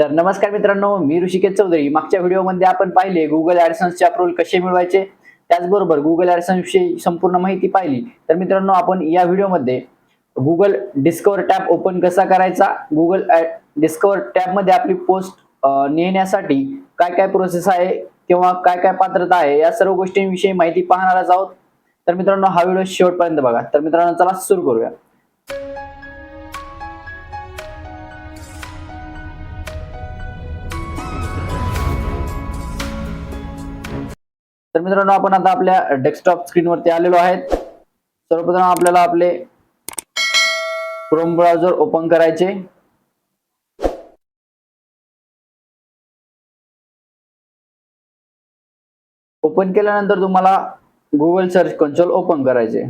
तर नमस्कार मित्रांनो मी ऋषिकेश चौधरी. मागच्या व्हिडिओमध्ये आपण पाहिले गुगल ऍडसन्सचे अप्रूव्हल कसे मिळवायचे? त्याचबरोबर गुगल ऍडसन्स विषयी संपूर्ण माहिती पाहिली. तर मित्रांनो आपण या व्हिडिओमध्ये गुगल डिस्कवर टॅब ओपन कसा करायचा? गुगल डिस्कवर टॅबमध्ये आपली पोस्ट नेण्यासाठी काय काय प्रोसेस आहे किंवा काय काय पात्रता आहे? या सर्व गोष्टींविषयी माहिती पाहणारच आहोत. तर मित्रांनो हा व्हिडिओ शेवटपर्यंत बघा. तर मित्रांनो चला सुरू करूया. तर मित्रांनो आपण आता आपल्या डेस्कटॉप स्क्रीनवरती आलेलो आहेत. सर्वप्रथम आपल्याला आपले क्रोम ब्राउझर ओपन करायचे. ओपन केल्यानंतर तुम्हाला गुगल सर्च कन्सोल ओपन करायचे.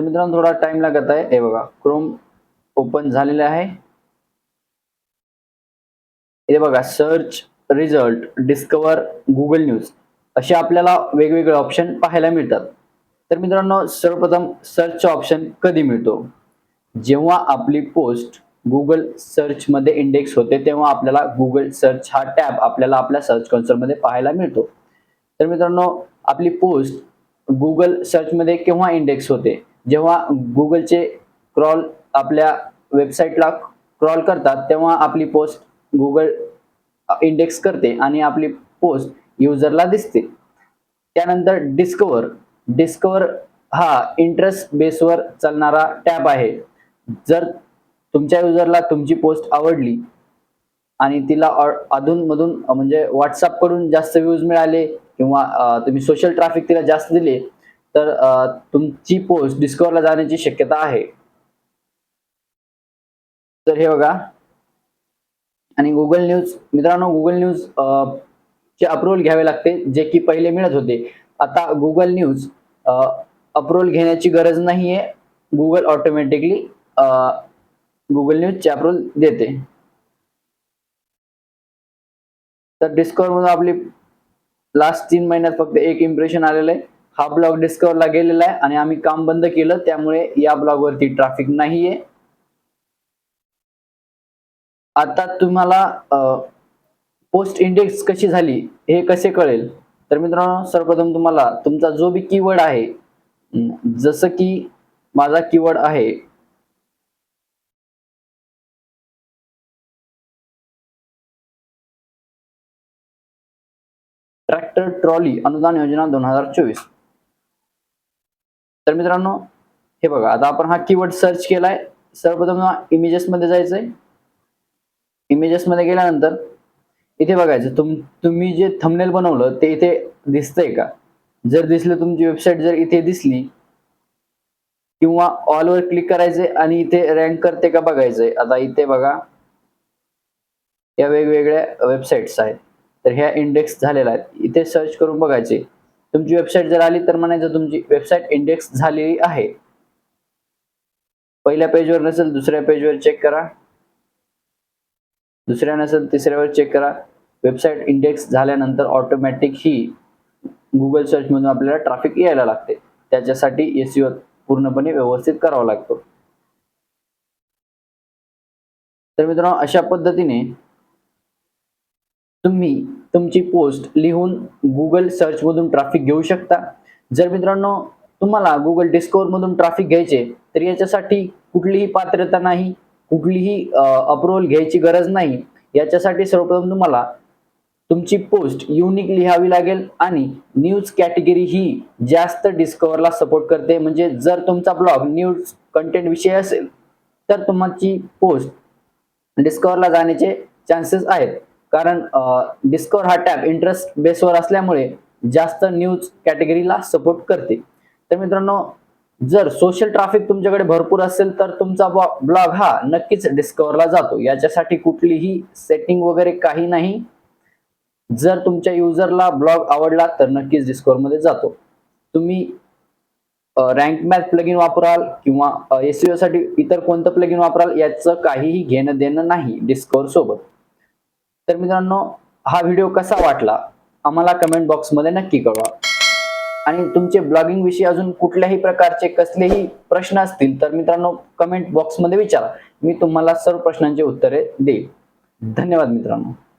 तर मित्रांनो थोडा टाइम लागत आहे. हे बघा क्रोम ओपन झालेले आहे. हे बघा search result discover Google news असे आपल्याला वेगवेगळे ऑप्शन पाहायला मिळतात. तर मित्रांनो सर्वप्रथम सर्चचा ऑप्शन कधी मिळतो? जेव्हा आपली पोस्ट गुगल सर्चमध्ये इंडेक्स होते तेव्हा आपल्याला गुगल सर्च हा टॅब आपल्याला आपल्या सर्च कन्सोलमध्ये पाहायला मिळतो. तर मित्रांनो आपली पोस्ट गुगल सर्चमध्ये केव्हा इंडेक्स होते? जेव्हा गुगलचे क्रॉल आपल्या वेबसाईटला क्रॉल करतात तेव्हा आपली पोस्ट गुगल इंडेक्स करते आणि आपली पोस्ट युजरला दिसते. त्यानंतर डिस्कवर डिस्कवर हा इंटरेस्ट बेसवर चालणारा टॅब आहे. जर तुमच्या युजरला तुमची पोस्ट आवडली आणि तिला अधूनमधून म्हणजे व्हॉट्सअपकडून जास्त व्ह्यूज मिळाले किंवा तुम्ही सोशल ट्रॅफिक तिला जास्त दिले तर तुमची पोस्ट डिस्कवरला जाण्याची शक्यता आहे. तर हे बघा. आणि गुगल न्यूज मित्रांनो गुगल न्यूज चे अप्रुव्हल घ्यावे लागते जे की पहिले मिळत होते. आता गुगल न्यूज अप्रुव्हल घेण्याची गरज नाहीये. गुगल ऑटोमॅटिकली गुगल न्यूजचे अप्रुव्हल देते. तर डिस्कवर मधून आपली लास्ट तीन महिन्यात फक्त एक इम्प्रेशन आलेलं आहे. हा ब्लॉग डिस्कवरला गेलेला आहे आणि आम्ही काम बंद केलं त्यामुळे या ब्लॉग वरती ट्रॅफिक नाहीये. आता तुम्हाला पोस्ट इंडेक्स कशी झाली हे कसे कळेल? तर मित्रांनो सर्वप्रथम तुम्हाला तुमचा जो बी कीवर्ड आहे जसं की माझा कीवर्ड आहे ट्रॅक्टर ट्रॉली अनुदान योजना दोन हजार चोवीस. तर मित्रांनो हे बघा आता आपण हा कीवर्ड सर्च केलाय. सर्वप्रथम इमेजेस मध्ये जायचंय. इमेजेस मध्ये गेल्यानंतर इथे बघायचं तुम तुम्ही जे थंबनेल बनवलं ते इथे दिसतंय का? जर दिसलं तुमची वेबसाईट जर इथे दिसली किंवा ऑल वर क्लिक करायचे आणि इथे रँक करते का बघायचंय आता इथे बघा या वेगवेगळ्या वेबसाईट्स आहेत. तर ह्या इंडेक्स झालेल्या आहेत. इथे सर्च करून बघायचे. तुमची वेबसाईट जर आली तर म्हणायचं तुमची वेबसाईट इंडेक्स झालेली आहे. पहिल्या पेजवर नसेल दुसऱ्या पेजवर चेक करा. दुसऱ्या नसेल तिसऱ्यावर चेक करा. वेबसाईट इंडेक्स झाल्यानंतर ऑटोमॅटिक ही गुगल सर्च मधून आपल्याला ट्रॅफिक यायला लागते. त्याच्यासाठी एसईओ पूर्णपणे व्यवस्थित करावा लागतो. तर मित्रांनो अशा पद्धतीने तुम्ही तुमची पोस्ट लिहून गुगल सर्चमधून ट्राफिक ट्रॅफिक घेऊ शकता. जर मित्रांनो तुम्हाला गुगल डिस्कवरमधून ट्राफिक ट्रॅफिक घ्यायचे तर याच्यासाठी कुठलीही पात्रता नाही कुठलीही अप्रुव्हल घ्यायची गरज नाही. याच्यासाठी सर्वप्रथम तुम्हाला तुमची पोस्ट युनिक लिहावी लागेल आणि न्यूज कॅटेगरी ही जास्त डिस्कवरला सपोर्ट करते. म्हणजे जर तुमचा ब्लॉग न्यूज कंटेंट विषय असेल तर तुमची पोस्ट डिस्कवरला जाण्याचे चान्सेस आहेत. कारण डिस्कवर हा टॅब इंटरेस्ट बेसवर असल्यामुळे जास्त न्यूज कॅटेगरीला सपोर्ट करते. तर मित्रांनो जर सोशल ट्रॅफिक तुमच्याकडे भरपूर असेल तर तुमचा ब्लॉग हा नक्कीच डिस्कवरला जातो. याच्यासाठी कुठलीही सेटिंग वगैरे काही नाही. जर तुमच्या युजरला ब्लॉग आवडला तर नक्कीच डिस्कवरमध्ये जातो. तुम्ही रँक मॅथ प्लगिन वापराल किंवा एसईओ साठी इतर कोणतं प्लगिन वापराल याचं काहीही घेणं देणं नाही डिस्कवर सोबत. तर मित्रांनो हा व्हिडिओ कसा वाटला? आम्हाला कमेंट बॉक्समध्ये नक्की कळवा. आणि तुमचे ब्लॉगिंग विषयी अजून कुठल्याही प्रकारचे कसलेही प्रश्न असतील तर मित्रांनो कमेंट बॉक्समध्ये विचारा. मी तुम्हाला सर्व प्रश्नांची उत्तरे देईल. धन्यवाद मित्रांनो.